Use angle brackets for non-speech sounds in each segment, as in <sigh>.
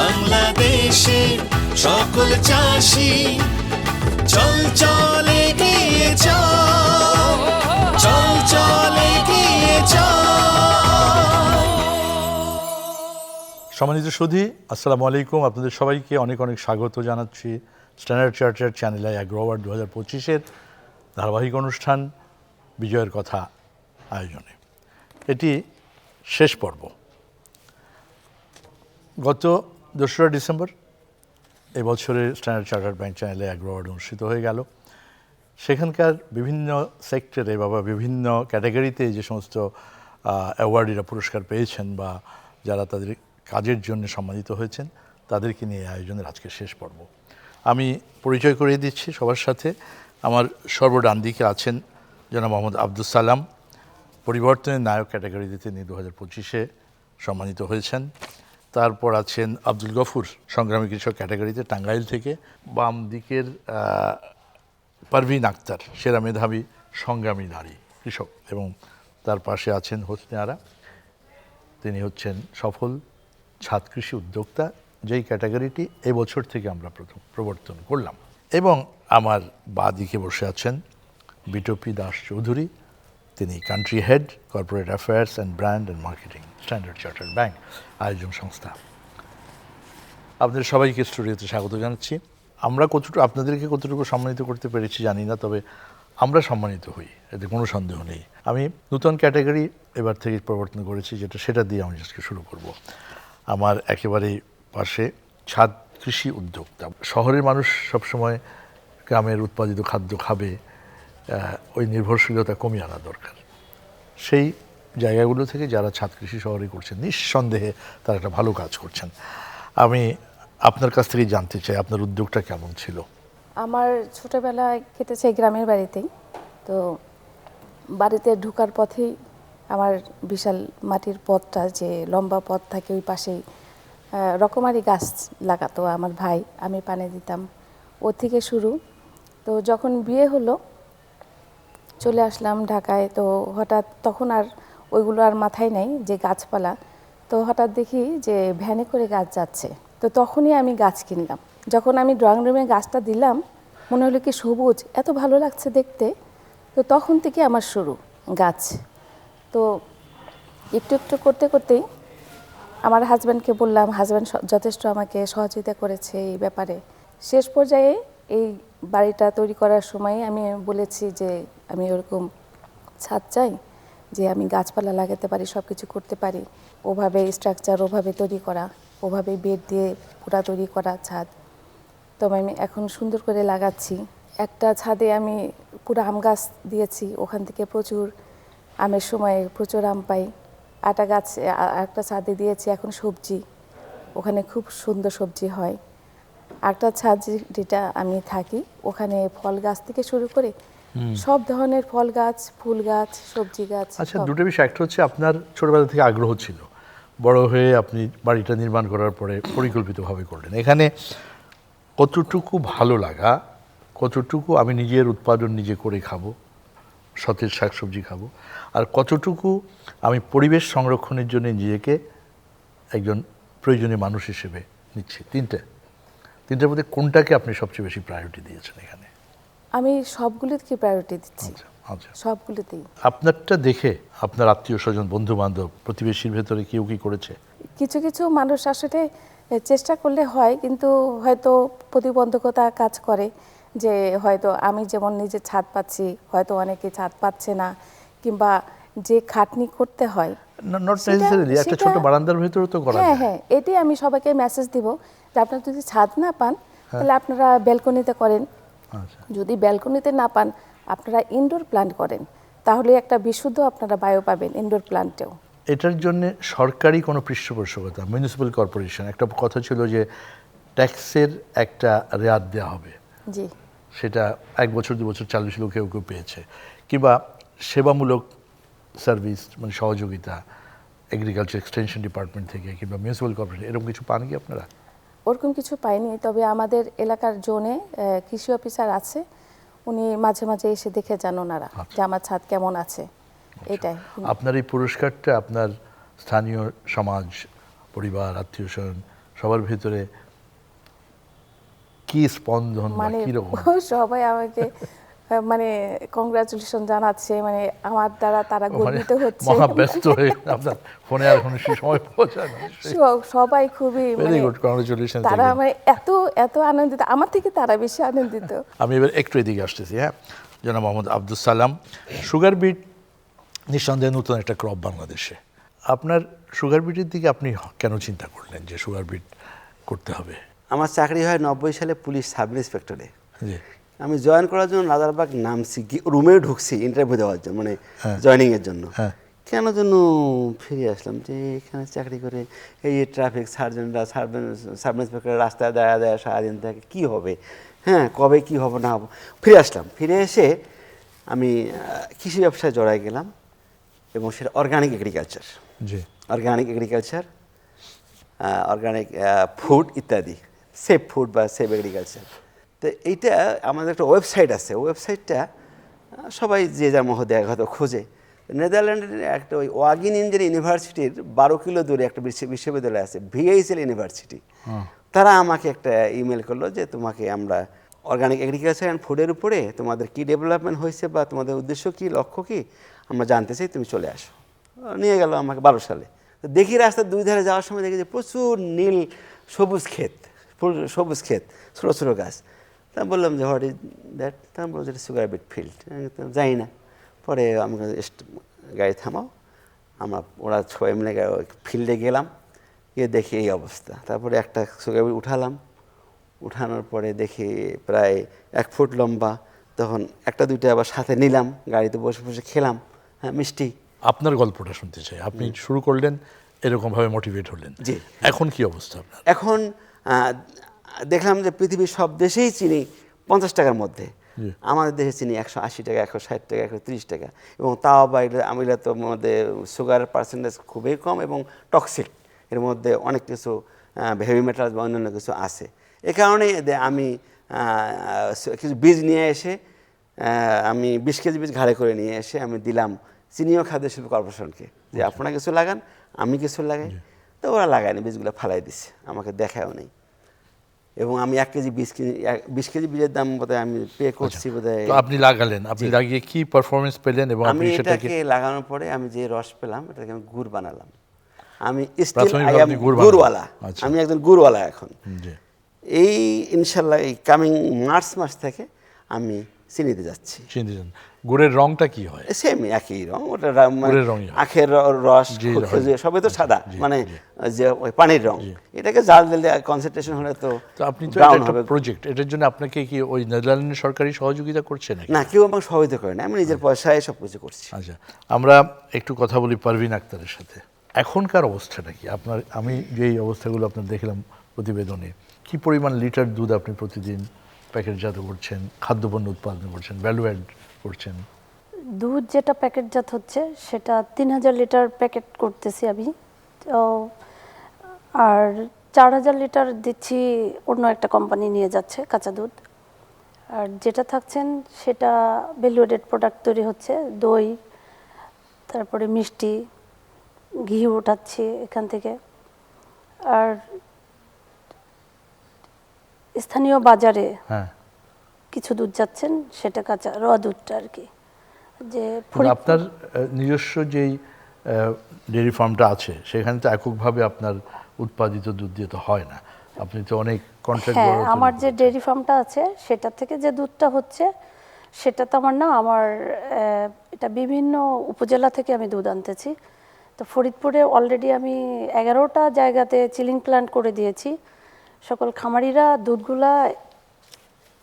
বাংলাদেশে সকল চাষি চল চল এগিয়ে চল চল চল সম্মানিত সুধী, আসসালামু আলাইকুম। আপনাদের সবাইকে অনেক অনেক স্বাগত জানাচ্ছি স্ট্যান্ডার্ড চার্টার চ্যানেলে অ্যাগ্রো অ্যাওয়ার্ড দু হাজার পঁচিশের ধারাবাহিক অনুষ্ঠান বিজয়ের কথা আয়োজনে। এটি শেষ পর্ব। গত দোসরা ডিসেম্বর এবছরের স্ট্যান্ডার্ড চার্টার্ড ব্যাংক চ্যানেলে অ্যাগ্রো অ্যাওয়ার্ড অনুষ্ঠিত হয়ে গেল। সেখানকার বিভিন্ন সেক্টরে বা বিভিন্ন ক্যাটাগরিতে যে সমস্ত অ্যাওয়ার্ডিরা পুরস্কার পেয়েছেন বা যারা তাদের কাজের জন্য সম্মানিত হয়েছেন, তাদেরকে নিয়ে আয়োজনের আজকে শেষ পর্ব। আমি পরিচয় করিয়ে দিচ্ছি সবার সাথে। আমার সর্বডান দিকে আছেন জনাব মোহাম্মদ আব্দুল সালাম। পরিবর্তনের নায়ক ক্যাটাগরিতে তিনি দু হাজার পঁচিশে সম্মানিত হয়েছেন। তারপর আছেন আব্দুল গফুর, সংগ্রামী কৃষক ক্যাটাগরিতে, টাঙ্গাইল থেকে। বাম দিকের পারভিন আক্তার, সেরা মেধাবী, সংগ্রামী নারী কৃষক এবং তার পাশে আছেন হোসনে আরা। তিনি হচ্ছেন সফল ছাদ কৃষি উদ্যোক্তা, যেই ক্যাটাগরিটি এবছর থেকে আমরা প্রথম প্রবর্তন করলাম। এবং আমার বা দিকে বসে আছেন বিটপি দাস চৌধুরী। তিনি country head corporate affairs and brand and marketing Standard Chartered Bank আয়োজন সংস্থা। আপনাদের সবাইকে স্টুডিওতে স্বাগত জানাচ্ছি। আমরা কতটুকু, আপনাদেরকে কতটুকু সম্মানিত করতে পেরেছি জানি না, তবে আমরা সম্মানিত হই, এতে কোনো সন্দেহ নেই। আমি নতুন ক্যাটাগরি এবার থেকে প্রবর্তন করেছি, যেটা সেটা দিয়ে আমি আজকে শুরু করব। আমার একেবারে পাশে ছাদ কৃষি উদ্যোক্তা। শহরের মানুষ সবসময় গ্রামের উৎপাদিত খাদ্য খাবে ওই নির্ভরশীলতা কমিয়ে আনা দরকার। সেই জায়গাগুলো থেকে যারা ছাদ কৃষি শহরে করছেন, নিঃসন্দেহে তারা একটা ভালো কাজ করছেন। আমি আপনার কাছ থেকে জানতে চাই, আপনার উদ্যোগটা কেমন ছিল? আমার ছোটবেলায় কেটেছে গ্রামের বাড়িতেই। তো বাড়িতে ঢুকার পথেই আমার বিশাল মাটির পথটা যে লম্বা পথ থাকে ওই পাশেই রকমারি গাছ লাগাতো আমার ভাই, আমি পানি দিতাম। ও থেকে শুরু। তো যখন বিয়ে হলো, চলে আসলাম ঢাকায়। তো হঠাৎ তখন আর ওইগুলো আর মাথায় নেই, যে গাছপালা। তো হঠাৎ দেখি যে ভ্যানে করে গাছ যাচ্ছে। তো তখনই আমি গাছ কিনলাম। যখন আমি ড্রয়িং রুমে গাছটা দিলাম, মনে হলো কি সবুজ, এত ভালো লাগছে দেখতে। তো তখন থেকে আমার শুরু গাছ। তো একটু একটু করতে করতেই আমার হাজব্যান্ডকে বললাম হাজব্যান্ড যথেষ্ট আমাকে সহযোগিতা করেছে এই ব্যাপারে। শেষ পর্যায়ে এই বাড়িটা তৈরি করার সময় আমি বলেছি যে, আমি ওরকম ছাদ চাই। যে আমি গাছপালা লাগাতে পারি সব কিছু করতে পারি। ওভাবে স্ট্রাকচার ওভাবে তৈরি করা, ওভাবে বেড দিয়ে পুরা তৈরি করা ছাদ। তবে আমি এখন সুন্দর করে লাগাচ্ছি। একটা ছাদে আমি পুরো আম গাছ দিয়েছি, ওখান থেকে প্রচুর আমের সময় প্রচুর আম পাই। আটা গাছ একটা ছাদে দিয়েছি এখন সবজি। ওখানে খুব সুন্দর সবজি হয়। একটা ছাদ যেটা আমি থাকি, ওখানে ফল গাছ থেকে শুরু করে সব ধরনের ফল গাছ ফুল গাছ সবজি গাছ আচ্ছা দুটো বিষয়। একটা হচ্ছে আপনার ছোটবেলা থেকে আগ্রহ ছিল। বড় হয়ে আপনি বাড়িটা নির্মাণ করার পরে পরিকল্পিতভাবে করলেন। এখানে কতটুকু ভালো লাগা কতটুকু আমি নিজের উৎপাদন নিজে করে খাব সতেজ শাকসবজি খাব আর কতটুকু আমি পরিবেশ সংরক্ষণের জন্য নিজেকে একজন প্রয়োজনীয় মানুষ হিসেবে নিচ্ছি। তিনটে। তিনটের মধ্যে কোনটাকে আপনি সবচেয়ে বেশি প্রায়োরিটি দিয়েছেন এখানে? আমি সবগুলোকে প্রায়োরিটি দিচ্ছি? আচ্ছা আচ্ছা। সবগুলোতেই। আপনারটা দেখে আপনার আত্মীয় স্বজন বন্ধু বান্ধব প্রতিবেশীর ভেতরে কেউ কি করেছে? কিছু কিছু মানুষ আসলে চেষ্টা করলে হয় কিন্তু হয়তো প্রতিবন্ধকতা কাজ করে যে হয়তো আমি যেমন নিজে ছাদ পাচ্ছি হয়তো অনেকে ছাদ পাচ্ছে না কিংবা যে খাটনি করতে হয় নট নেসেসারিলি একটা ছোট বারান্দার ভেতরে তো করা হ্যাঁ হ্যাঁ এটাই আমি সবাইকে মেসেজ দিব যে আপনারা যদি ছাদ না পান তাহলে আপনারা ব্যালকনিতে করেন। যদি ব্যালকনিতে না পান আপনারা ইনডোর প্ল্যান্ট করেন তাহলে একটা বিশুদ্ধ আপনারা বায়ু পাবেন ইনডোর প্ল্যান্টেও এটার জন্য সরকারি কোনো পৃষ্ঠপোষকতা মিউনিসিপ্যাল কর্পোরেশন একটা কথা ছিল যে ট্যাক্সের একটা রেয়াত দেওয়া হবে। জি। সেটা এক বছর দু বছর চালু ছিল কেউ কেউ পেয়েছে। কিংবা সেবামূলক সার্ভিস মানে সহযোগিতা এগ্রিকালচার এক্সটেনশন ডিপার্টমেন্ট থেকে কিংবা মিউনিসিপ্যাল কর্পোরেশন এরকম কিছু পান কি আপনারা? ওরকম কিছু পাইনি তবে আমাদের এলাকার জোনে কৃষি অফিসার আছে। উনি মাঝে মাঝে এসে দেখে যান ওনারা যে আমার ছাদ কেমন আছে। এটাই। আপনার এই পুরস্কারটা আপনার স্থানীয় সমাজ পরিবার আত্মীয় স্বজন সবার ভিতরে কি স্পন্দন মানে <laughs> সবাই আমাকে মানে কংগ্রাচুলেশন জানাচ্ছে মানে আমার দ্বারা তারা মানে গর্বিত হচ্ছে। মহা ব্যস্ত হয়ে আপনার ফোনে আর কোনো সময় পৌঁছায় না। সবাই খুবই ভেরি গুড কংগ্রেচুলেশন তারা মানে এত এত আনন্দিত আমার থেকে তারা বেশি আনন্দিত। <laughs> আমি এবার একটু এদিকে আসতেছি হ্যাঁ? জনাব মোহাম্মদ আব্দুল সালাম সুগার বিট নিঃসন্দেহে নতুন একটা ক্রপ বাংলাদেশে। আপনার সুগার বিটের দিকে আপনি কেন চিন্তা করলেন যে সুগার বিট করতে হবে? আমার চাকরি হয় নব্বই সালে পুলিশ সাব ইন্সপেক্টরে জি। আমি জয়েন করার জন্য রাজারবাগ নামছি রুমেও ঢুকছি ইন্টারভিউ দেওয়ার জন্য মানে জয়েনিং এর জন্য। হ্যাঁ। কেন জন্য ফিরে আসলাম যে এখানে চাকরি করে এই যে ট্রাফিক সার্জেন্টরা সাব ইন্সপেক্টর রাস্তায় দেয়া দেয়া সারাদিন থাকে কী হবে? হ্যাঁ কবে কি হবে না হবে? ফিরে আসলাম। ফিরে এসে আমি কৃষি ব্যবসায় জড়াই গেলাম এবং সেটা অর্গানিক এগ্রিকালচার জি। অর্গানিক এগ্রিকালচার অর্গানিক ফুড ইত্যাদি। সেফ ফুড বা সেফ এগ্রিকালচার তো এইটা আমাদের একটা ওয়েবসাইট আছে। ওয়েবসাইটটা সবাই যে যার মহোদয় হয়তো খোঁজে। নেদারল্যান্ডের একটা ওই ওয়াগিন ইঞ্জিন ইউনিভার্সিটির বারো কিলো দূরে একটা বিশ্ব- বিশ্ববিদ্যালয় আছে ভিএইচএল ইউনিভার্সিটি। তারা আমাকে একটা ইমেল করল যে তোমাকে আমরা অর্গানিক এগ্রিকালচার অ্যান্ড ফুডের উপরে তোমাদের কি ডেভেলপমেন্ট হয়েছে বা তোমাদের উদ্দেশ্য কি লক্ষ্য কি আমরা জানতে চাই তুমি চলে আসো। নিয়ে গেল আমাকে বারো সালে। তো দেখি রাস্তার দুই ধারে যাওয়ার সময় দেখি যে প্রচুর নীল সবুজ ক্ষেত সবুজ ক্ষেত ছোটো ছোটো গাছ। তা বললাম যে হোয়াট ইজ দ্যাট তা আমি বলছি সুগার বিট ফিল্ড যাই না। পরে আমাকে গাড়ি থামাও। আমরা ওরা সবাই মিলে ফিল্ডে গেলাম। গিয়ে দেখি এই অবস্থা। তারপরে একটা সুগার বিট উঠালাম। উঠানোর পরে দেখি প্রায় এক ফুট লম্বা। তখন একটা দুইটা আবার সাথে নিলাম। গাড়িতে বসে বসে খেলাম। হ্যাঁ মিষ্টি। আপনার গল্পটা শুনতে চাই। আপনি শুরু করলেন এরকমভাবে মোটিভেট হলেন। জি। এখন কি অবস্থা আপনার? এখন দেখলাম যে পৃথিবীর সব দেশেই চিনি পঞ্চাশ টাকার মধ্যে। আমাদের দেশে চিনি একশো আশি টাকা একশো ষাট টাকা একশো তিরিশ টাকা। এবং তাও বাইরে আমিলা তো মধ্যে সুগার পার্সেন্টেজ খুবই কম এবং টক্সিক এর মধ্যে অনেক কিছু হেভি মেটাল বা অন্যান্য কিছু আছে। এ কারণে আমি কিছু বীজ নিয়ে এসে আমি বিশ কেজি বীজ ঘাড়ে করে নিয়ে এসে আমি দিলাম চিনিও খাদ্য শিল্প কর্পোরেশনকে। যে আপনারা কিছু লাগান আমি কিছু লাগাই। তো ওরা লাগায়নি বীজগুলো ফালাই দিচ্ছে আমাকে দেখাও নেই। এবং আমি এক কেজি বিশ কেজি বিশ কেজি বীজের দাম বোধহয় আমি পে করছি বোধহয়। তো আপনি লাগালেন আপনি লাগিয়ে কি পারফরমেন্স পেলেন এবং আমি এটাকে লাগানোর পরে আমি যে রস পেলাম এটাকে আমি গুড় বানালাম। আমি। গুড়ওয়ালা। আচ্ছা। আমি একজন গুড়ওয়ালা এখন। এই ইনশাল্লাহ এই কামিং মার্চ মাস থেকে আমি চিনিতে যাচ্ছি। চিন্তা। গুড়ের রংটা কি হয়? সেম একই রং ওটা মানে আখের রস সবই তো সাদা মানে যে ওই পানির রং। এটাকে জাল দিলে কনসেন্ট্রেশন হলে তো তো আপনি তো একটা প্রজেক্ট এটার জন্য আপনাকে কি ওই নেদারল্যান্ডের সরকারি সহযোগিতা করছে নাকি? না কেউ আমাকে সহযোগিতা করে না আমি নিজের পয়সায় সব কিছু করছি। আচ্ছা আমরা একটু কথা বলি পারভিন আক্তারের সাথে। এখনকার অবস্থাটা কি? আপনার আমি যেই অবস্থাগুলো আপনার দেখলাম প্রতিবেদনে কি পরিমাণ লিটার দুধ আপনি প্রতিদিন প্যাকেটজাত করছেন খাদ্যপণ্য উৎপাদন করছেন ভ্যালু অ্যাড করছেন? দুধ যেটা প্যাকেটজাত হচ্ছে সেটা তিন হাজার লিটার প্যাকেট করতেছি আমি। তো আর চার হাজার লিটার দিচ্ছি অন্য একটা কোম্পানি নিয়ে যাচ্ছে কাঁচা দুধ। আর যেটা থাকছেন সেটা ভ্যালুয়েডেড প্রোডাক্ট তৈরি হচ্ছে দই তারপরে মিষ্টি ঘি উঠাচ্ছি এখান থেকে। আর স্থানীয় বাজারে হ্যাঁ। কিছু দুধ যাচ্ছেন সেটা কাঁচা র দুধটা আর কি যে আপনার নিজস্ব যেই ডেয়ারি ফার্মটা আছে সেখানে তো এককভাবে আপনার উৎপাদিত দুধ দিয়ে তো হয় না। আপনি তো অনেক কন্ট্রাক্ট হ্যাঁ আমার যে ডেয়ারি ফার্মটা আছে সেটা থেকে যে দুধটা হচ্ছে সেটা তো আমার না আমার এটা বিভিন্ন উপজেলা থেকে আমি দুধ আনতেছি। তো ফরিদপুরে অলরেডি আমি এগারোটা জায়গাতে চিলিং প্ল্যান্ট করে দিয়েছি। সকল খামারিরা দুধগুলা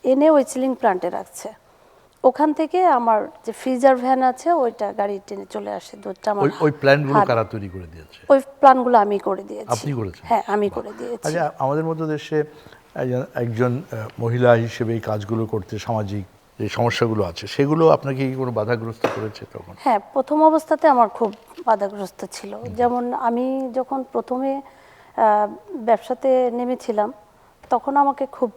এনে ওই চিলিং প্ল্যান্টে রাখছে। ওখান থেকে আমার যে ফ্রিজার ভ্যান আছে ওইটা গাড়ি টেনে চলে আসে দুধটা আমার ওই প্ল্যানগুলো কারা তৈরি করে দিয়েছে? ওই প্ল্যানগুলো আমি করে দিয়েছি। আপনি করেছেন? হ্যাঁ আমি করে দিয়েছি। আচ্ছা আমাদের মতো দেশে একজন- একজন মহিলা হিসেবে এই কাজগুলো করতে সামাজিক যে সমস্যাগুলো আছে সেগুলো আপনাকে কি কোনো বাধাগ্রস্ত করেছে তখন? হ্যাঁ প্রথম অবস্থাতে আমার খুব বাধাগ্রস্ত ছিল। যেমন আমি যখন প্রথমে ব্যবসাতে নেমেছিলাম তখন আমাকে খুব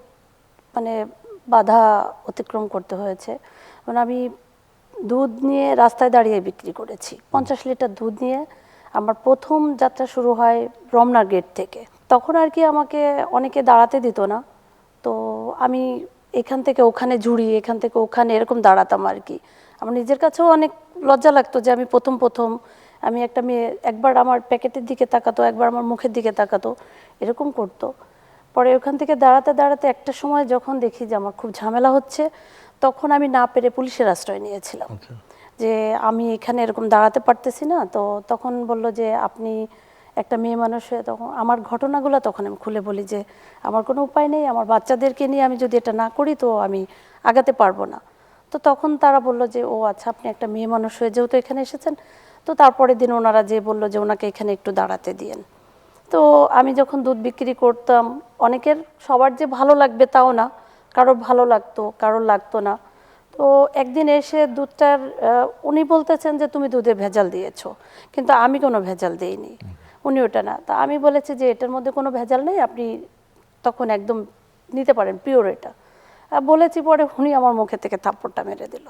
মানে বাধা অতিক্রম করতে হয়েছে। মানে আমি দুধ নিয়ে রাস্তায় দাঁড়িয়ে বিক্রি করেছি। পঞ্চাশ লিটার দুধ নিয়ে আমার প্রথম যাত্রা শুরু হয় রমনা গেট থেকে। তখন আর কি আমাকে অনেকে দাঁড়াতে দিত না। তো আমি এখান থেকে ওখানে ঝুড়ি, এখান থেকে ওখানে এরকম দাঁড়াতাম আর কি। আমার নিজের কাছেও অনেক লজ্জা লাগতো যে আমি প্রথম প্রথম আমি একটা মেয়ে একবার আমার প্যাকেটের দিকে তাকাতো, একবার আমার মুখের দিকে তাকাতো, এরকম করতো। পরে ওখান থেকে দাঁড়াতে দাঁড়াতে একটা সময় যখন দেখি যে আমার খুব ঝামেলা হচ্ছে তখন আমি না পেরে পুলিশের আশ্রয় নিয়েছিলাম। যে আমি এখানে এরকম দাঁড়াতে পারতেছি না তো তখন বলল যে আপনি একটা মেয়ে মানুষ হয়ে তখন আমার ঘটনাগুলো তখন আমি খুলে বলি যে আমার কোনো উপায় নেই আমার বাচ্চাদেরকে নিয়ে আমি যদি এটা না করি তো আমি আগাতে পারব না। তো তখন তারা বলল যে ও আচ্ছা আপনি একটা মেয়ে মানুষ হয়ে যেহেতু এখানে এসেছেন তো তারপরের দিন ওনারা যে বলল যে ওনাকে এখানে একটু দাঁড়াতে দিয়েন। তো আমি যখন দুধ বিক্রি করতাম অনেকের সবার যে ভালো লাগবে তাও না কারোর ভালো লাগতো কারোর লাগতো না। তো একদিন এসে দুধটার উনি বলতেছেন যে তুমি দুধে ভেজাল দিয়েছ। কিন্তু আমি কোনো ভেজাল দিইনি উনি ওটা না। তা আমি বলেছি যে এটার মধ্যে কোনো ভেজাল নেই আপনি তখন একদম নিতে পারেন পিওর এটা। বলেছি পরে উনি আমার মুখে থেকে থাপ্পড়টা মেরে দিল।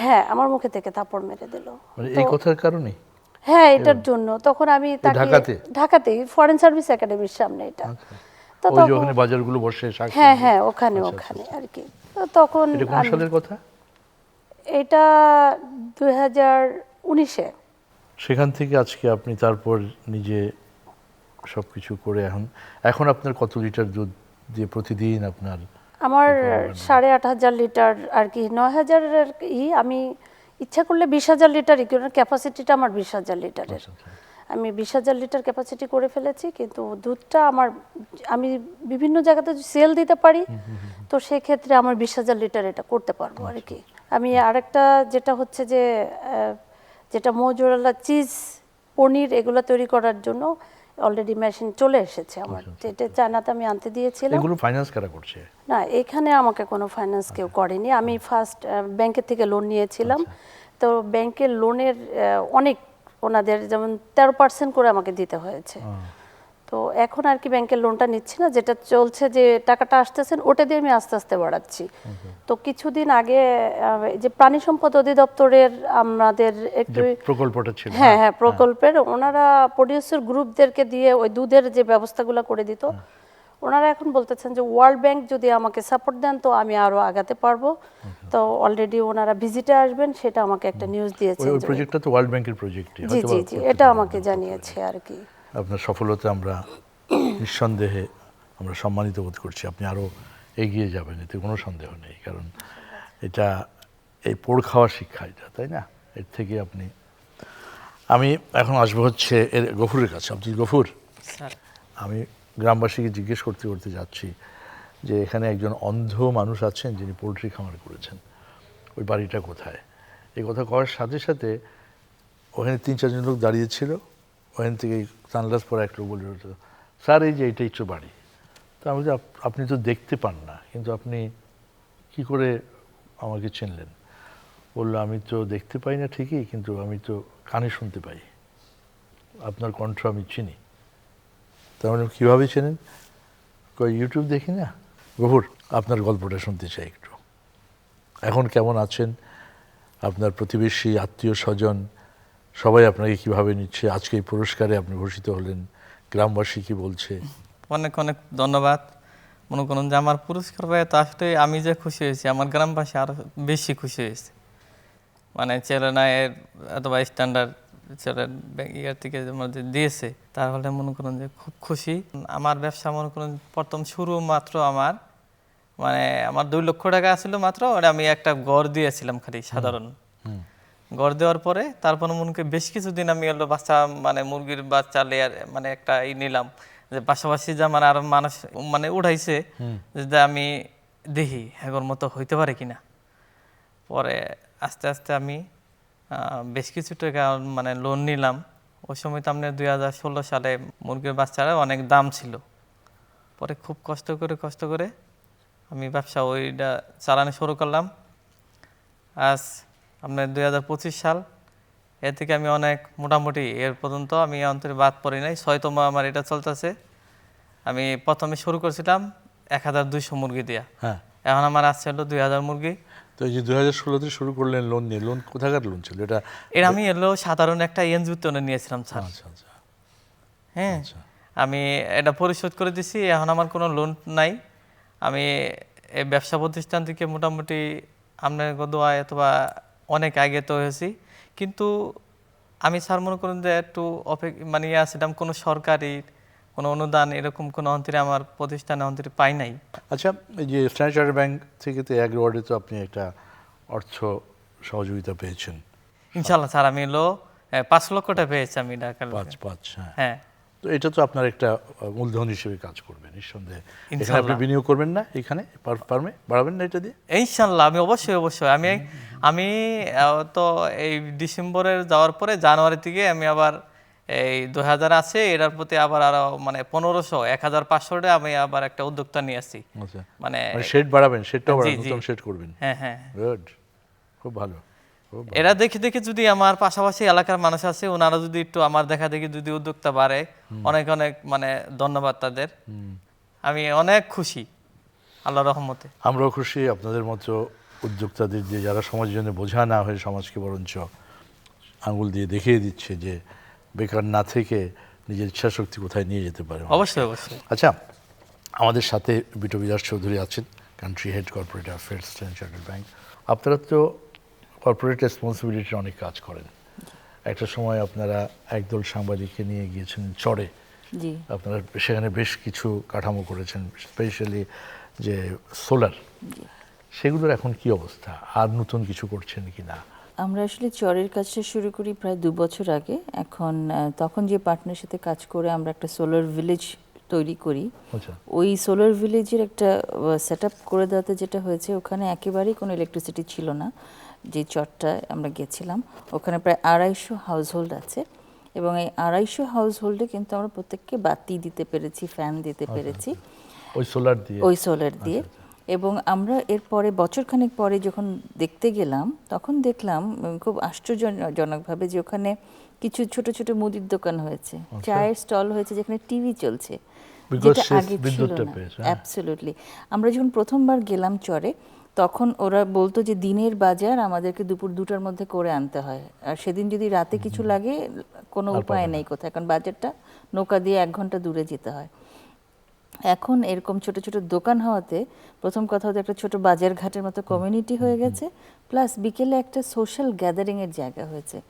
হ্যাঁ আমার মুখে থেকে থাপ্পড় মেরে দিল। মানে এই কথার কারণে? হ্যাঁ এটার জন্য। তখন আমি তাকে ঢাকাতে? ঢাকাতে ফরেন সার্ভিস একাডেমির সামনে এটা। তো তখন ওখানে বাজারগুলো বসে হ্যাঁ হ্যাঁ ওখানে আচ্ছা, ওখানে আর কি তো তখন এটা কোন সালের কথা? এটা দুই হাজার উনিশে। সেখান থেকে আজকে আপনি তারপর নিজে সব কিছু করে এখন এখন আপনার কত লিটার দুধ দিয়ে প্রতিদিন আপনার আমার সাড়ে আট হাজার লিটার আর কি নয় হাজারের ই আমি ইচ্ছা করলে বিশ হাজার লিটারই কারণ ক্যাপাসিটিটা আমার বিশ হাজার লিটারের। আমি বিশ হাজার লিটার ক্যাপাসিটি করে ফেলেছি কিন্তু দুধটা আমার আমি বিভিন্ন জায়গাতে সেল দিতে পারি তো সেক্ষেত্রে আমার বিশ হাজার লিটার এটা করতে পারব আর কি। আমি আরেকটা যেটা হচ্ছে যে যেটা মোজোরালা চিজ পনির এগুলো তৈরি করার জন্য অলরেডি মেশিন চলে এসেছে আমার। যেটা চায়নাতে আমি আনতে দিয়েছিলাম। এগুলো ফাইন্যান্স কারা করছে? না এখানে আমাকে কোনো ফাইন্যান্স কেউ করেনি। আমি ফার্স্ট ব্যাংকের থেকে লোন নিয়েছিলাম। তো ব্যাংকের লোনের অনেক ওনাদের যেমন তেরো পার্সেন্ট করে আমাকে দিতে হয়েছে। তো এখন আর কি ব্যাংকের লোনটা নিচ্ছি না। যেটা চলছে যে টাকাটা আসতেছেন ওটা দিয়ে আমি আস্তে আস্তে বাড়াচ্ছি। তো কিছুদিন আগে যে প্রাণী সম্পদ অধিদপ্তরের আমাদের একটু প্রকল্পটা ছিল হ্যাঁ হ্যাঁ। প্রকল্পের ওনারা প্রডিউসার গ্রুপদেরকে দিয়ে ওই দুধের যে ব্যবস্থাগুলো করে দিত ওনারা এখন বলতেছেন যে ওয়ার্ল্ড ব্যাংক যদি আমাকে সাপোর্ট দেন তো আমি আরও আগাতে পারব। তো অলরেডি ওনারা ভিজিটে আসবেন সেটা আমাকে একটা নিউজ ওই দিয়েছেন ওই প্রজেক্টটা তো ওয়ার্ল্ড ব্যাংকের প্রজেক্ট জি জি জি এটা আমাকে জানিয়েছে আর কি। আপনার সফলতা আমরা নিঃসন্দেহে আমরা সম্মানিত বোধ করছি। আপনি আরও এগিয়ে যাবেন এতে কোনো সন্দেহ নেই কারণ এটা এই পোড় খাওয়া শিক্ষা এটা তাই না? এর থেকে আপনি আমি এখন আসব হচ্ছে এর গফুরের কাছে। আব্দুল গফুর? আমি গ্রামবাসীকে জিজ্ঞেস করতে করতে যাচ্ছি যে এখানে একজন অন্ধ মানুষ আছেন যিনি পোলট্রি খামার করেছেন। ওই বাড়িটা কোথায়? এই কথা করার সাথে সাথে ওখানে তিন চারজন লোক দাঁড়িয়েছিল ওখান থেকে সানগ্লাস পরে একটা বলে উঠল, স্যার এই যে এইটাই তো বাড়ি। তো আমি আপনি তো দেখতে পান না কিন্তু আপনি কি করে আমাকে চিনলেন? বলল আমি তো দেখতে পাই না ঠিকই কিন্তু আমি তো কানে শুনতে পাই। আপনার কণ্ঠ আমি চিনি। তার মানে কীভাবে চেনেন? কই ইউটিউব দেখি না। গফুর আপনার গল্পটা শুনতে চাই একটু। এখন কেমন আছেন? আপনার প্রতিবেশী আত্মীয় স্বজন সবাই আপনাকে কীভাবে নিচ্ছে? আজকে এই পুরস্কারে আপনি ভূষিত হলেন। গ্রামবাসী কি বলছে? অনেক অনেক ধন্যবাদ। মনে করুন যে আমার পুরস্কার পেয়ে তো আসলে আমি যে খুশি হয়েছি আমার গ্রামবাসী আরও বেশি খুশি হয়েছে। মানে চেলেনায়ের অথবা স্ট্যান্ডার্ড ছেলে ইয়ার থেকে যে দিয়েছে তাহলে মনে করুন যে খুব খুশি। আমার ব্যবসা মনে করুন প্রথম শুরু মাত্র আমার। মানে আমার দুই লক্ষ টাকা ছিল মাত্র আমি একটা গড় দিয়েছিলাম খালি সাধারণ। গড় দেওয়ার পরে তারপর মনকে বেশ কিছুদিন আমি হলো বাচ্চা মানে মুরগির বাচ্চা লেয়ার মানে একটা ই নিলাম। যে পাশাপাশি যে মানে আরও মানুষ মানে উঠাইছে যে আমি দেখি এগোর মতো হইতে পারে কিনা? পরে আস্তে আস্তে আমি বেশ কিছু টাকা মানে লোন নিলাম। ওই সময় তো আপনার দুই হাজার ষোলো সালে মুরগির বাচ্চারা অনেক দাম ছিল। পরে খুব কষ্ট করে কষ্ট করে আমি ব্যবসা ওইটা চালানো শুরু করলাম। আজ আপনার দুই হাজার পঁচিশ সাল। এর থেকে আমি অনেক মোটামুটি এর পর্যন্ত আমি অন্তরে বাদ পড়ি নাই। ছয়তম আমার এটা চলতেছে। আমি প্রথমে শুরু করেছিলাম এক হাজার দুইশো মুরগি দিয়া। হ্যাঁ। এখন আমার আসছে হলো দুই হাজার মুরগি। তো এই যে দুই হাজার ষোলোতে শুরু করলেন লোন নিয়ে লোন কোথাকার লোন ছিল? এটা এর আমি এলো সাধারণ একটা এনজিওতে নিয়েছিলাম স্যার। আচ্ছা আচ্ছা। হ্যাঁ। আমি এটা পরিশোধ করে দিছি এখন আমার কোনো লোন নাই। আমি এই ব্যবসা প্রতিষ্ঠান থেকে মোটামুটি আপনার দোয়ায় অথবা অনেক আগে তো হয়েছি। কিন্তু আমি স্যার মনে করুন যে একটু অপেক মানে ইয়ে আসছিলাম কোনো সরকারি কোনো অনুদান এরকম কোনো অন্তরে আমার প্রতিষ্ঠানে অন্তরে পাই নাই। আচ্ছা এই যে স্ট্যান্ডার্ড ব্যাংক থেকে তো এক ওয়ার্ডে তো আপনি একটা অর্থ সহযোগিতা পেয়েছেন। ইনশাল্লাহ স্যার আমি এলো পাঁচ লক্ষটা পেয়েছি আমি ঢাকা পাঁচ পাঁচ হ্যাঁ। হ্যাঁ। তো এটা তো আপনার একটা মূলধন হিসেবে কাজ করবে নিঃসন্দেহে। এখানে আপনি বিনিয়োগ করবেন না এখানে ফার্মে বাড়াবেন না এটা দিয়ে? ইনশাল্লাহ আমি অবশ্যই অবশ্যই। আমি আমি তো এই ডিসেম্বরের যাওয়ার পরে জানুয়ারি থেকে আমি আবার এই দু হাজার আছে এটার প্রতি আবার আরও মানে পনেরোশো এক হাজার পাঁচশোটা আমি আবার একটা উদ্যোক্তা নিয়ে আসছি। আচ্ছা। মানে মানে শেড বাড়াবেন শেডটাও জি, বাড়াবেন শেড করবেন। হ্যাঁ হ্যাঁ। গুড খুব ভালো। এরা দেখে দেখে যদি আমার পাশাপাশি এলাকার মানুষ আছে ওনারা যদি একটু আমার দেখা দেখি যদি উদ্যোক্তা বাড়ে অনেক অনেক মানে ধন্যবাদ তাদের। আমি অনেক খুশি আল্লাহ রহমতে। আমরাও খুশি আপনাদের মতো উদ্যোক্তাদের দিয়ে যারা সমাজের জন্য বোঝা না হয়ে সমাজকে বরঞ্চ আঙুল দিয়ে দেখিয়ে দিচ্ছে যে বেকার না থেকে নিজের ইচ্ছাশক্তি কোথায় নিয়ে যেতে পারে। অবশ্যই অবশ্যই। আচ্ছা আমাদের সাথে বিটো বিলাস চৌধুরী আছেন country head corporate affairs Chartered Bank আপনারা তো কর্পোরেট রেসপন্সিবিলিটির অনেক কাজ করেন। একটা সময় আপনারা একদল সাংবাদিককে নিয়ে গিয়েছেন চড়ে জি। আপনারা সেখানে বেশ কিছু কাঠামো করেছেন স্পেশালি যে সোলার সেগুলোর এখন কি অবস্থা? আর নতুন কিছু করছেন কি না আমরা আসলে চরের কাজটা শুরু করি প্রায় দু বছর আগে। এখন তখন যে পার্টনার সাথে কাজ করে আমরা একটা সোলার ভিলেজ তৈরি করি। আচ্ছা। ওই সোলার ভিলেজের একটা সেট করে দেওয়াতে যেটা হয়েছে ওখানে একেবারেই কোনো ইলেকট্রিসিটি ছিল না। যে চরটা আমরা গেছিলাম ওখানে প্রায় আড়াইশো হাউস হোল্ড আছে। এবং এই আড়াইশো হাউস হোল্ডে কিন্তু আমরা প্রত্যেককে বাতি দিতে পেরেছি ফ্যান দিতে পেরেছি। ওই সোলার দিয়ে? ওই সোলার দিয়ে। এবং আমরা এরপরে বছরখানেক পরে যখন দেখতে গেলাম তখন দেখলাম খুব আশ্চর্যজনকভাবে যে ওখানে কিছু ছোট ছোট মুদির দোকান হয়েছে। চায়ের স্টল হয়েছে যেখানে টিভি চলছে। যেটা আগে ছিল না। হ্যাঁ। অ্যাবসলিউটলি আমরা যখন প্রথমবার গেলাম চরে তখন ওরা বলতো যে দিনের বাজার আমাদেরকে দুপুর দুটার মধ্যে করে আনতে হয়। আর সেদিন যদি রাতে কিছু লাগে কোনো উপায় নেই কোথায়। কারণ বাজারটা নৌকা দিয়ে এক ঘণ্টা দূরে যেতে হয়। এখন এরকম ছোট ছোট দোকান হওয়াতে প্রথম কথা হতো একটা ছোট বাজার ঘাটের মতো কমিউনিটি হয়ে গেছে। প্লাস বিকেলে একটা সোশ্যাল গ্যাদারিং এর জায়গা হয়েছে।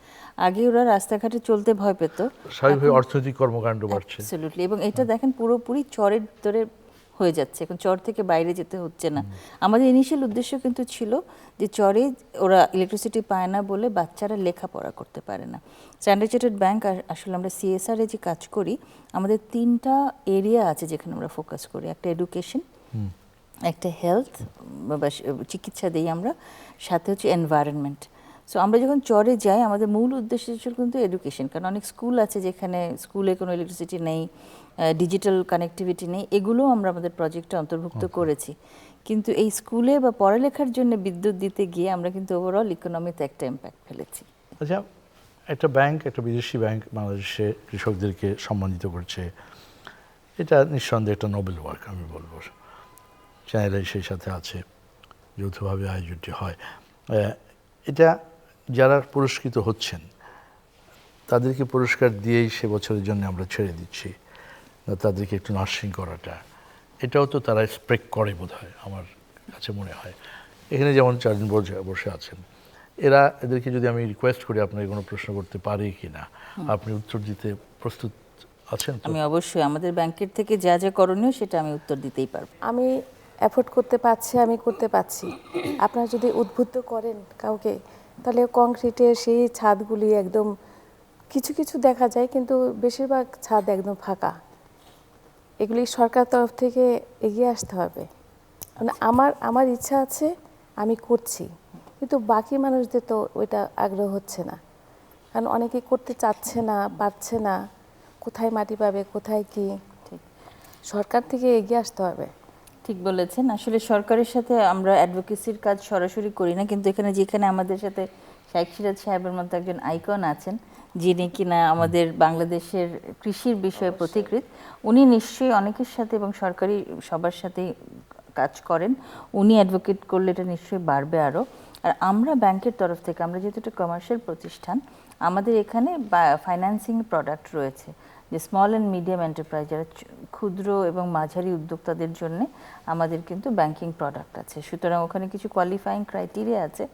আগে ওরা রাস্তাঘাটে চলতে ভয় পেত। স্বাভাবিক অর্থনৈতিক কর্মকাণ্ড বাড়ছে। এবং এটা দেখেন পুরোপুরি চরের ভিতরে হয়ে যাচ্ছে। এখন চর থেকে বাইরে যেতে হচ্ছে না। আমাদের ইনিশিয়াল উদ্দেশ্য কিন্তু ছিল যে চরে ওরা ইলেকট্রিসিটি পায় না বলে বাচ্চারা লেখাপড়া করতে পারে না। স্ট্যান্ডার্ড চার্টার্ড ব্যাংক আসলে আমরা সিএসআর এ যে কাজ করি আমাদের তিনটা এরিয়া আছে যেখানে আমরা ফোকাস করি। একটা এডুকেশন একটা হেলথ বা চিকিৎসা দিই আমরা সাথে হচ্ছে এনভায়রনমেন্ট সো আমরা যখন চরে যাই আমাদের মূল উদ্দেশ্য ছিল কিন্তু এডুকেশন কারণ অনেক স্কুল আছে যেখানে স্কুলে কোনো ইলেকট্রিসিটি নেই। ডিজিটাল কানেক্টিভিটি নেই এগুলোও আমরা আমাদের প্রজেক্টে অন্তর্ভুক্ত করেছি। কিন্তু এই স্কুলে বা পড়ালেখার জন্য বিদ্যুৎ দিতে গিয়ে আমরা কিন্তু ওভারঅল ইকোনমিতে একটা ইম্প্যাক্ট ফেলেছি। আচ্ছা একটা ব্যাংক একটা বিদেশি ব্যাংক বাংলাদেশে কৃষকদেরকে সম্মানিত করছে এটা নিঃসন্দেহে একটা নোবেল ওয়ার্ক আমি বলব। চ্যানেলে সেই সাথে আছে যৌথভাবে আয়োজনটি হয়। এটা যারা পুরস্কৃত হচ্ছেন তাদেরকে পুরস্কার দিয়েই সে বছরের জন্য আমরা ছেড়ে দিচ্ছি। তাদেরকে একটু নার্সিং করাটা। এটাও তো তারা স্প্রেক করে বোধ হয় আমার কাছে মনে হয়। এখানে যেমন চারজন বসে বসে আছেন এরা এদেরকে যদি আমি রিকোয়েস্ট করি আপনাকে কোনো প্রশ্ন করতে পারি কি না আপনি উত্তর দিতে প্রস্তুত আছেন আমি অবশ্যই আমাদের ব্যাংকের থেকে যা যা করণীয় সেটা আমি উত্তর দিতেই পারব। আমি অ্যাফোর্ড করতে পারছি আমি করতে পারছি। আপনারা যদি উদ্বুদ্ধ করেন কাউকে তাহলে কংক্রিটের সেই ছাদগুলি একদম কিছু কিছু দেখা যায় কিন্তু বেশিরভাগ ছাদ একদম ফাঁকা। এগুলি সরকার তরফ থেকে এগিয়ে আসতে হবে। মানে আমার আমার ইচ্ছা আছে আমি করছি। কিন্তু বাকি মানুষদের তো ওইটা আগ্রহ হচ্ছে না। কারণ অনেকে করতে চাচ্ছে না পারছে না। কোথায় মাটি পাবে কোথায় কি? ঠিক। সরকার থেকে এগিয়ে আসতে হবে। ঠিক বলেছেন। আসলে সরকারের সাথে আমরা অ্যাডভোকেসির কাজ সরাসরি করি না। কিন্তু এখানে যেখানে আমাদের সাথে শাইখ সিরাজ সাহেবের মতো একজন আইকন আছেন যিনি কিনা আমাদের বাংলাদেশের কৃষির বিষয়ে পথিকৃৎ উনি নিশ্চয়ই অনেকের সাথে এবং সরকারি সবার সাথে কাজ করেন। উনি অ্যাডভোকেট করলে এটা নিশ্চয়ই বাড়বে আরও আর আমরা ব্যাংকের তরফ থেকে আমরা যেহেতু একটা কমার্শিয়াল প্রতিষ্ঠান আমাদের এখানে ফাইন্যান্সিং প্রোডাক্ট রয়েছে। যে স্মল অ্যান্ড মিডিয়াম এন্টারপ্রাইজ যারা ক্ষুদ্র এবং মাঝারি উদ্যোক্তাদের জন্য আমাদের কিন্তু ব্যাংকিং প্রোডাক্ট আছে। সুতরাং ওখানে কিছু কোয়ালিফাইং ক্রাইটেরিয়া আছে।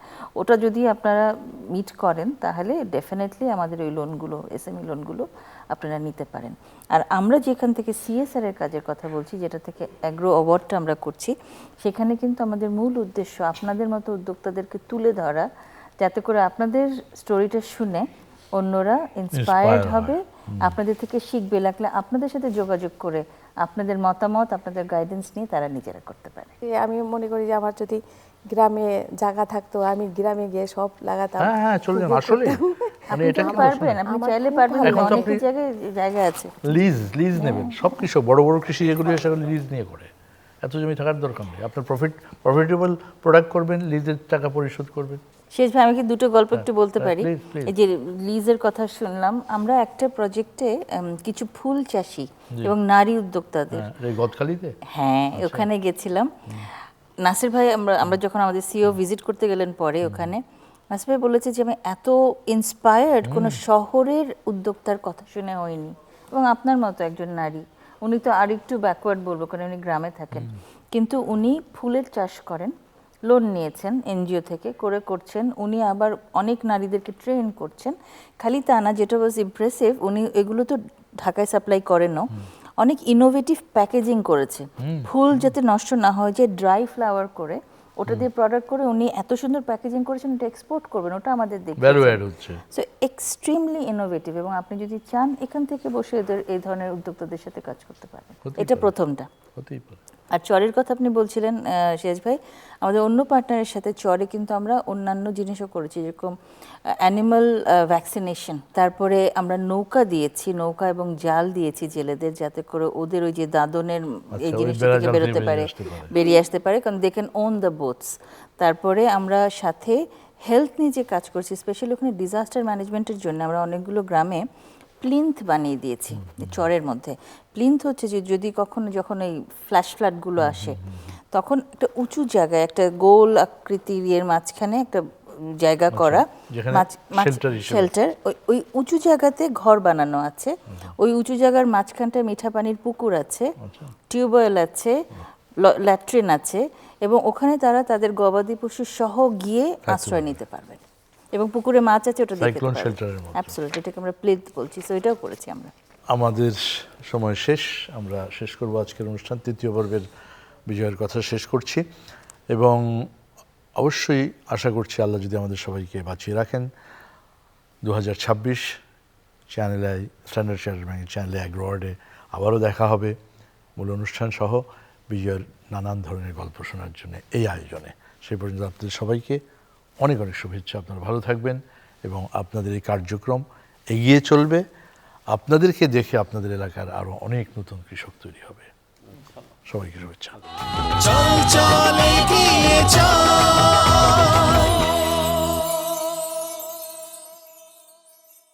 ওটা যদি আপনারা মিট করেন, তাহলে ডেফিনেটলি আমাদের ওই লোনগুলো এসএমই লোনগুলো আপনারা নিতে পারেন। আর আমরা যেখান থেকে সিএসআর এর কাজের কথা বলছি, যেটা থেকে অ্যাগ্রো অ্যাওয়ার্ডটা আমরা করছি, সেখানে কিন্তু আমাদের মূল উদ্দেশ্য আপনাদের মতো উদ্যোক্তাদেরকে তুলে ধরা, যাতে করে আপনাদের স্টোরিটা শুনে অন্যরা ইন্সপায়ার্ড হবে। আপনাদের থেকে শিখবে লাগলে আপনাদের সাথে যোগাযোগ করে আপনাদের মতামত আপনাদের গাইডেন্স নিয়ে তারা নিজেরা করতে পারে। আমি মনে করি যে আমার যদি গ্রামে জায়গা থাকতো আমি গ্রামে গিয়ে সব লাগাতাম। হ্যাঁ হ্যাঁ চলে যান আসলে <laughs> মানে আপনি এটা তো পারবেন আপনি চাইলে পারবেন। অনেক জায়গায় জায়গা আছে। লিজ লিজ নেবেন। সব কৃষক বড় বড় কৃষি যেগুলো সেগুলো লিজ নিয়ে করে। এত জমি থাকার দরকার নেই। আপনার প্রফিট প্রফিটেবল প্রোডাক্ট করবেন লিজের টাকা পরিশোধ করবেন। শেষ ভাই আমি কি দুটো গল্প একটু বলতে হ্যাঁ, পারি. এই যে লিজের কথা শুনলাম আমরা একটা প্রজেক্টে কিছু ফুল চাষি এবং নারী উদ্যোক্তাদের। হ্যাঁ হ্যাঁ ওখানে গেছিলাম। নাসির ভাই আমরা আমরা যখন আমাদের সিও ভিজিট করতে গেলেন পরে ওখানে নাসির ভাই বলেছে যে আমি এত ইন্সপায়ার্ড কোনো শহরের উদ্যোক্তার কথা শুনে হয়নি এবং আপনার মতো একজন নারী উনি তো আর একটু ব্যাকওয়ার্ড বলব কারণ উনি গ্রামে থাকেন। কিন্তু উনি ফুলের চাষ করেন। লোন নিয়েছেন এনজিও থেকে করে করছেন। উনি আবার অনেক নারীদেরকে ট্রেন করছেন। খালি তা না যেটা ওয়াজ ইমপ্রেসিভ উনি এগুলো তো ঢাকায় সাপ্লাই করেনও। অনেক ইনোভেটিভ প্যাকেজিং করেছে। ফুল যাতে নষ্ট না হয় যে ড্রাই ফ্লাওয়ার করে ওটা দিয়ে প্রোডাক্ট করে উনি এত সুন্দর প্যাকেজিং করেছেন ওটা এক্সপোর্ট করবেন ওটা আমাদের ভ্যালু অ্যাড হচ্ছে। সো এক্সট্রিমলি ইনোভেটিভ এবং আপনি যদি চান এখান থেকে বসে এদের এই ধরনের উদ্যোক্তাদের সাথে কাজ করতে পারেন এটা প্রথমটা। হতেই পারে। আর চরের কথা আপনি বলছিলেন সিরাজ ভাই আমাদের অন্য পার্টনারের সাথে চরে কিন্তু আমরা অন্যান্য জিনিসও করেছি যেরকম অ্যানিমাল ভ্যাকসিনেশন তারপরে আমরা নৌকা দিয়েছি নৌকা এবং জাল দিয়েছি জেলেদের যাতে করে ওদের ওই যে দাদনের এই আচ্ছা, জিনিসটা থেকে বেরোতে পারে পারে। বেরিয়ে আসতে পারে কারণ they can own the boats তারপরে আমরা সাথে হেলথ নিয়ে যে কাজ করছি স্পেশালি ওখানে ডিজাস্টার ম্যানেজমেন্টের জন্য আমরা অনেকগুলো গ্রামে প্লিন্থ বানিয়ে দিয়েছি চরের মধ্যে। প্লিন্থ হচ্ছে যে যদি কখনো যখন এই ফ্ল্যাশ ফ্ল্যাটগুলো আসে তখন একটা উঁচু জায়গায় একটা গোল আকৃতির এর মাঝখানে একটা জায়গা করা মাঝ- মাঝ- শেল্টার ওই ওই উঁচু জায়গাতে ঘর বানানো আছে। ওই উঁচু জায়গার মাঝখানটায় মিঠা পানির পুকুর আছে টিউবওয়েল আছে ল্যাট্রিন আছে এবং ওখানে তারা তাদের গবাদি পশু সহ গিয়ে আশ্রয় নিতে পারবেন। এবং পুকুরে মাছ আছে ওটা পারবেন shelter মতো। এটাকে আমরা প্লেট বলছি। সো এটাও করেছি আমরা। আমাদের সময় শেষ। আমরা শেষ করব আজকের অনুষ্ঠান। তৃতীয় পর্বের বিজয়ের কথা শেষ করছি। এবং অবশ্যই আশা করছি আল্লাহ যদি আমাদের সবাইকে বাঁচিয়ে রাখেন। দু হাজার ছাব্বিশ চ্যানেলে স্ট্যান্ডার্ড চার্টার ব্যাংকের চ্যানেলে অ্যাগ্রোয়ার্ডে আবারও দেখা হবে। মূল অনুষ্ঠান সহ বিজয়ের নানান ধরনের গল্প শোনার জন্য এই আয়োজনে। সেই পর্যন্ত আপনাদের সবাইকে অনেক অনেক শুভেচ্ছা। আপনারা ভালো থাকবেন এবং আপনাদের এই কার্যক্রম এগিয়ে চলবে। আপনাদেরকে দেখে আপনাদের এলাকার আরও অনেক নতুন কৃষক তৈরি হবে। সবাইকে শুভেচ্ছা।